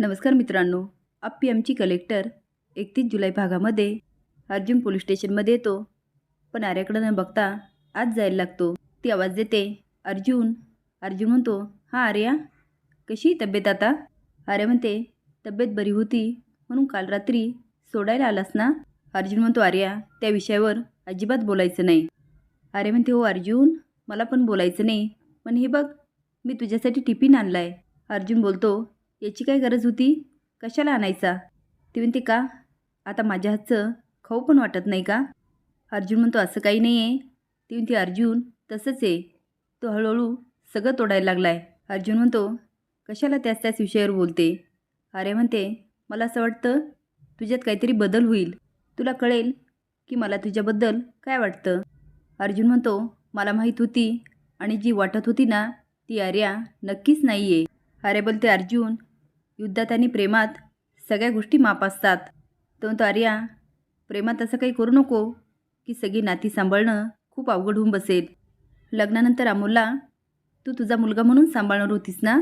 नमस्कार मित्रांनो. आप्पी आमची कलेक्टर एकतीस जुलै भागामध्ये अर्जुन पोलीस स्टेशनमध्ये येतो. पण आर्याकडं न बघता आज जायला लागतो. ती आवाज देते अर्जुन अर्जुन म्हणतो हां आर्या कशी तब्येत आता? आर्या म्हणते तब्येत बरी होती म्हणून काल रात्री सोडायला आलास ना? अर्जुन म्हणतो आर्या त्या विषयावर अजिबात बोलायचं नाही. आर्या म्हणते हो अर्जुन मला पण बोलायचं नाही. पण हे बघ मी तुझ्यासाठी टिफिन आणला आहे अर्जुन बोलतो याची काय गरज होती? कशाला आणायचा? ती म्हणते का? आता माझ्या हातचं खाऊ पण वाटत नाही का? अर्जुन म्हणतो असं काही नाही आहे ती म्हणते अर्जुन तसंच आहे. तो हळूहळू सगळं तोडायला लागला आहे अर्जुन म्हणतो कशाला त्याच त्याच विषयावर बोलते? अरे म्हणते मला असं वाटतं तुझ्यात काहीतरी बदल होईल. तुला कळेल की मला तुझ्याबद्दल काय वाटतं? अर्जुन म्हणतो मला माहीत होती आणि जी वाटत होती ना ती आर्या नक्कीच नाही आहे अरे बोलते अर्जुन युद्धात आणि प्रेमात सगळ्या गोष्टी माप असतात. तो म्हणतो आर्या प्रेमात असं काही करू नको की सगळी नाती सांभाळणं खूप अवघड होऊन बसेल. लग्नानंतर अमोलला तू तुझा मुलगा म्हणून सांभाळणार होतीस ना?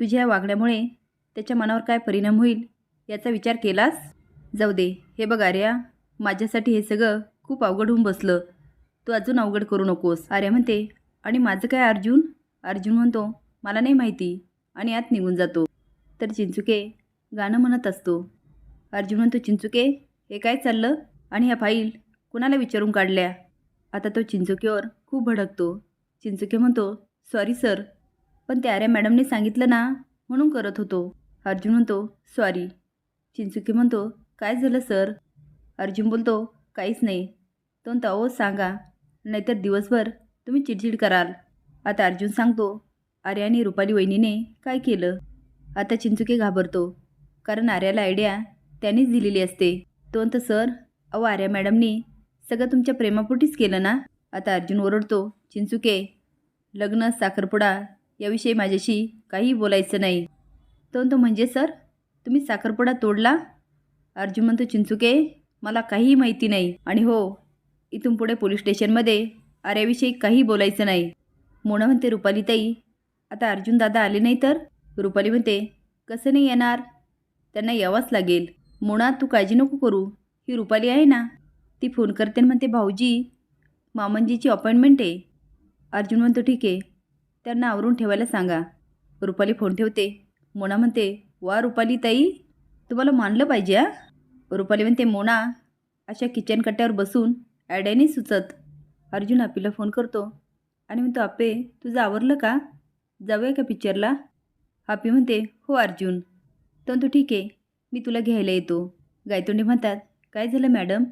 तुझ्या या वागण्यामुळे त्याच्या मनावर काय परिणाम होईल याचा विचार केलास? जाऊ दे हे बघ आर्या माझ्यासाठी हे सगळं खूप अवघड होऊन बसलं. तू अजून अवघड करू नकोस. आर्या म्हणते आणि माझं काय अर्जुन? अर्जुन म्हणतो मला नाही माहिती आणि आत निघून जातो. तर चिंचुके गाणं म्हणत असतो. अर्जुन म्हणतो चिंचुके हे काय चाललं? आणि ह्या फाईल कुणाला विचारून काढल्या? आता तो चिंचुकेवर खूप भडकतो. चिंचुके म्हणतो सॉरी सर पण त्या आर्या मॅडमने सांगितलं ना म्हणून करत होतो. अर्जुन म्हणतो सॉरी. चिंचुके म्हणतो काय झालं सर? अर्जुन बोलतो काहीच नाही. तो म्हणतो सांगा नाहीतर दिवसभर तुम्ही चिडचिड कराल. आता अर्जुन सांगतो आर्या आणि रुपाली वहिनीने काय केलं? आता चिंचुके घाबरतो. कारण आर्याला आयडिया त्यांनीच दिलेली असते. तो म्हणतो सर अहो आर्या मॅडमनी सगळं तुमच्या प्रेमापोटीच केलं ना? आता अर्जुन ओरडतो चिंचुके लग्न साखरपुडा याविषयी माझ्याशी काही बोलायचं नाही. तो म्हणतो म्हणजे सर तुम्ही साखरपुडा तोडला? अर्जुन म्हणतो चिंचुके मला काहीही माहिती नाही. आणि हो इथून पुढे पोलीस स्टेशनमध्ये आर्याविषयी काही बोलायचं नाही. मोना म्हणते रुपालीताई आता अर्जुन दादा आले नाही तर? रुपाली म्हणते कसं नाही येणार? त्यांना यावंच लागेल. मोना तू काळजी नको करू. ही रुपाली आहे ना? ती फोन करते आणि म्हणते भाऊजी मामनजीची अपॉइंटमेंट आहे. अर्जुन म्हणतो ठीक आहे. त्यांना आवरून ठेवायला सांगा. रुपाली फोन ठेवते. मोना म्हणते वा रुपाली ताई तुम्हाला मानलं पाहिजे हा? रुपाली म्हणते मोना अशा किचन कट्ट्यावर बसून ॲड्याने सुचत. अर्जुन आपीला फोन करतो आणि म्हणतो आपे तुझं आवरलं का? जाऊया का पिक्चरला हापी म्हणते हो अर्जुन. तो ठीक आहे मी तुला घ्यायला येतो. गायतोंडे म्हणतात काय झालं मॅडम?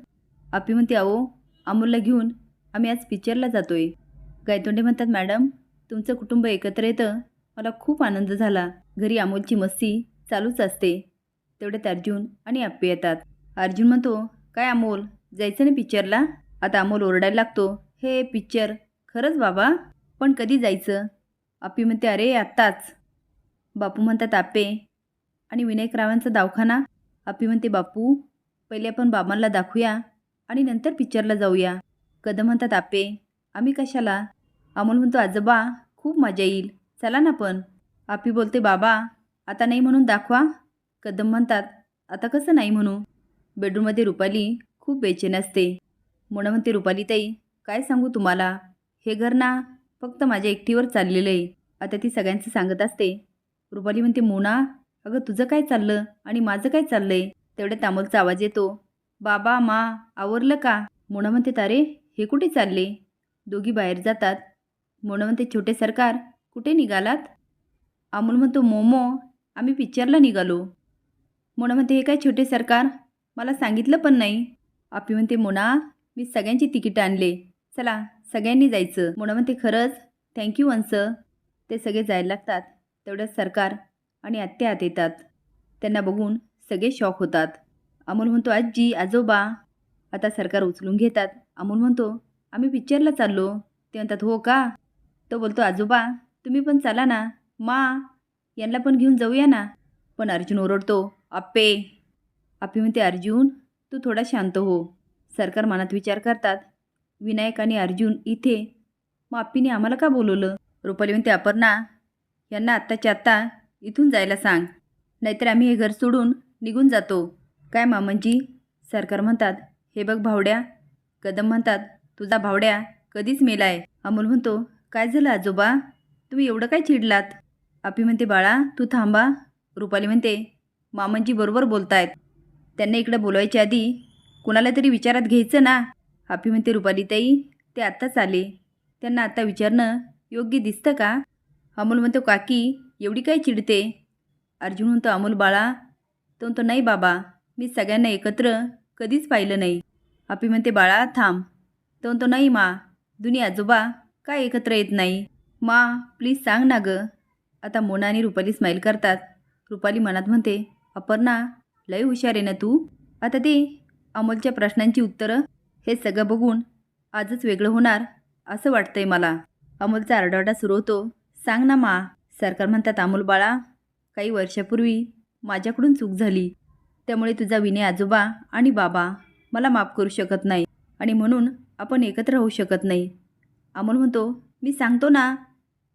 आपी म्हणते अहो अमोलला घेऊन आम्ही आज पिक्चरला जातो आहे गायतोंडे म्हणतात मॅडम तुमचं कुटुंब एकत्र येतं मला खूप आनंद झाला. घरी अमोलची मस्ती चालूच असते. तेवढ्यात अर्जुन आणि आप्पे येतात. अर्जुन म्हणतो काय अमोल जायचं ना पिक्चरला? आता अमोल ओरडायला लागतो. हे पिक्चर खरंच बाबा? पण कधी जायचं? आप्पी म्हणते अरे आत्ताच. बापू म्हणतात आपे आणि विनायक रावांचा दवाखाना? आपी म्हणते बापू पहिले आपण बाबांना दाखवूया आणि नंतर पिक्चरला जाऊया. कदम म्हणतात आपे आम्ही कशाला? अमोल म्हणतो आजोबा खूप मजा येईल. चला ना पण. आपी बोलते बाबा आता नाही म्हणून दाखवा. कदम म्हणतात आता कसं नाही म्हणू? बेडरूममध्ये रुपाली खूप बेचैन असते. म्हणून म्हणते रुपाली ताई काय सांगू तुम्हाला? हे घर ना फक्त माझ्या एकटीवर चाललेलं आहे. आता ती सगळ्यांचं सांगत असते. रुपाली म्हणते मोना अगं तुझं काय चाललं आणि माझं काय चाललंय? तेवढ्या तामोलचा आवाज येतो बाबा मा आवरलं का? मोना म्हणते तारे हे कुठे चालले? दोघी बाहेर जातात. मोना म्हणते छोटे सरकार कुठे निघालात? अमोल म्हणतो मोमो आम्ही पिक्चरला निघालो. मोना म्हणते हे काय छोटे सरकार? मला सांगितलं पण नाही. आपी म्हणते मोना मी सगळ्यांची तिकीट आणले. चला सगळ्यांनी जायचं. मोना म्हणते खरंच? थँक्यू वंस ते सगळे जायला लागतात. तेवढ्यात सरकार आणि आत्या आत येतात. त्यांना बघून सगळे शॉक होतात. अमोल म्हणतो आजी आजोबा. आता सरकार उचलून घेतात. अमोल म्हणतो आम्ही पिक्चरला चाललो. ते म्हणतात हो का? तो बोलतो आजोबा तुम्ही पण चाला ना. मा यांना पण घेऊन जाऊया ना. पण अर्जुन ओरडतो आप्पे. आप्पे म्हणते अर्जुन तू थोडा शांत हो. सरकार मनात विचार करतात. विनायक आणि अर्जुन इथे. मग आप्पीने आम्हाला का बोलवलं? रुपाली म्हणते अपर्णा यांना आत्ताच्या आत्ता इथून जायला सांग. नाहीतर आम्ही हे घर सोडून निघून जातो. काय मामनजी सरकार म्हणतात हे बघ भावड्या. कदम म्हणतात तुझा भावड्या कधीच मेलाय. अमोल म्हणतो काय झालं आजोबा? तुम्ही एवढं काय चिडलात? आपी म्हणते बाळा तू थांबा. रुपाली म्हणते मामनजी बरोबर बोलतायत. त्यांना इकडं बोलवायच्या आधी कुणाला तरी विचारात घ्यायचं ना? आपी म्हणते रुपाली ताई ते आत्ताच आले. त्यांना आत्ता विचारणं योग्य दिसतं का? अमोल म्हणतो काकी एवढी काय चिडते? अर्जुन म्हणतो अमोल बाळा तो म्हणतो नाही बाबा मी सगळ्यांना एकत्र कधीच पाहिलं नाही. आपी म्हणते बाळा थांब. तो म्हणतो नाही मा दुनी आजोबा काय एकत्र येत नाही? मा प्लीज सांग ना गं. आता मोना आणि रुपाली स्माईल करतात. रुपाली मनात म्हणते अपर्णा लय हुशार आहे ना तू? आता ते अमोलच्या प्रश्नांची उत्तरं हे सगळं बघून आजच वेगळं होणार असं वाटतंय मला. अमोलचा आरडाओरडा सुरू होतो. सांग ना मा. सरकार म्हणतात अमोल बाळा काही वर्षापूर्वी माझ्याकडून चूक झाली. त्यामुळे तुझा विनय आजोबा आणि बाबा मला माफ करू शकत नाही आणि म्हणून आपण एकत्र होऊ शकत नाही. अमोल म्हणतो मी सांगतो ना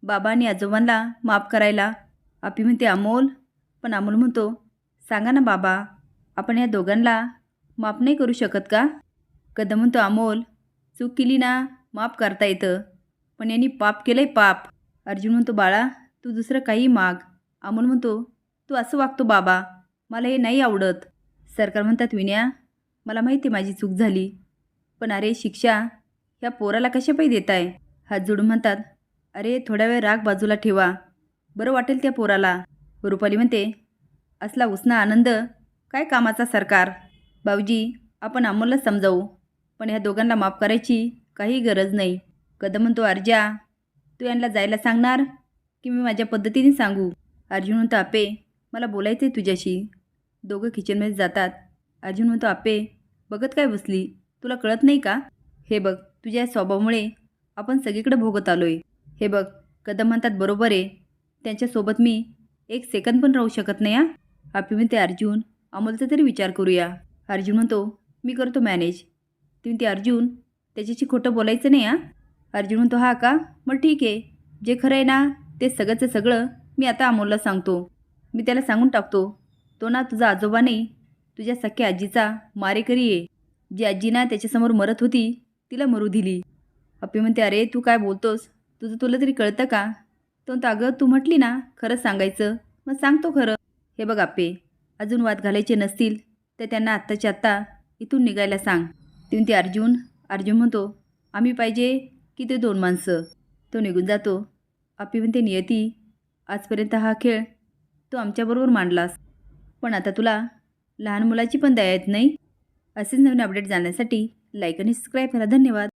बाबा आणि आजोबांना माफ करायला. आपी म्हणते अमोल. पण अमोल म्हणतो सांगा ना बाबा आपण या दोघांना माफ नाही करू शकत का? कदम म्हणतो अमोल चूक केली ना माफ करता येतं. पण यांनी पाप केलं आहे पाप. अर्जुन म्हणतो बाळा तू दुसरं काही माग. अमोल म्हणतो तू असं वागतो बाबा. मला हे नाही आवडत. सरकार म्हणतात विनया मला माहिती आहे माझी चूक झाली. पण अरे शिक्षा ह्या पोराला कशा देत देताय? हात जोडून म्हणतात अरे थोड्या वेळ राग बाजूला ठेवा. बरं वाटेल त्या पोराला. रुपाली म्हणते असला उसना आनंद काय कामाचा सरकार? भाऊजी आपण अमोलला समजावू. पण ह्या दोघांना माफ करायची काही गरज नाही. कदम म्हणतो अर्जा तू यांना जायला सांगणार? की मी माझ्या पद्धतीने सांगू? अर्जुन म्हणतो आपे मला बोलायचं आहे तुझ्याशी. दोघं किचनमध्ये जातात. अर्जुन म्हणतो आपे बघत काय बसली? तुला कळत नाही का? हे बघ तुझ्या स्वभावामुळे आपण सगळीकडे भोगत आलो आहे हे बघ कदम म्हणतात बरोबर आहे. त्यांच्यासोबत मी एक सेकंद पण राहू शकत नाही हा. आपी म्हणते अर्जुन अमोलचा तरी विचार करूया. अर्जुन म्हणतो मी करतो मॅनेज. ती म्हणते अर्जुन त्याच्याशी खोटं बोलायचं नाही हा. अर्जुन म्हणतो हा का? मग ठीक आहे. जे खरं आहे ना ते सगळंचं सगळं मी आता अमोलला सांगतो. मी त्याला सांगून टाकतो. तो ना तुझा आजोबा नाही तुझ्या सख्या आजीचा मारेकरी आहे. जी आजी ना त्याच्यासमोर मरत होती तिला मरू दिली. अप्पी म्हणते अरे तू काय बोलतोस? तुझं तुला तरी कळतं का? तो म्हणतो अगं तू म्हटली ना खरंच सांगायचं. मग सांगतो खरं. हे बघ आप्पे अजून वाद घालायचे नसतील तर त्यांना आत्ताच्या आत्ता इथून निघायला सांग. ती म्हणते अर्जुन अर्जुन म्हणतो आम्ही पाहिजे की ते दोन माणसं? तो निघून जातो. आपी म्हणते नियती आजपर्यंत हा खेळ तू आमच्याबरोबर मांडलास. पण आता तुला लहान मुलाची पण दया येत नाही. असेच नवीन अपडेट जाण्यासाठी लाईक आणि सबस्क्राईब करा. धन्यवाद.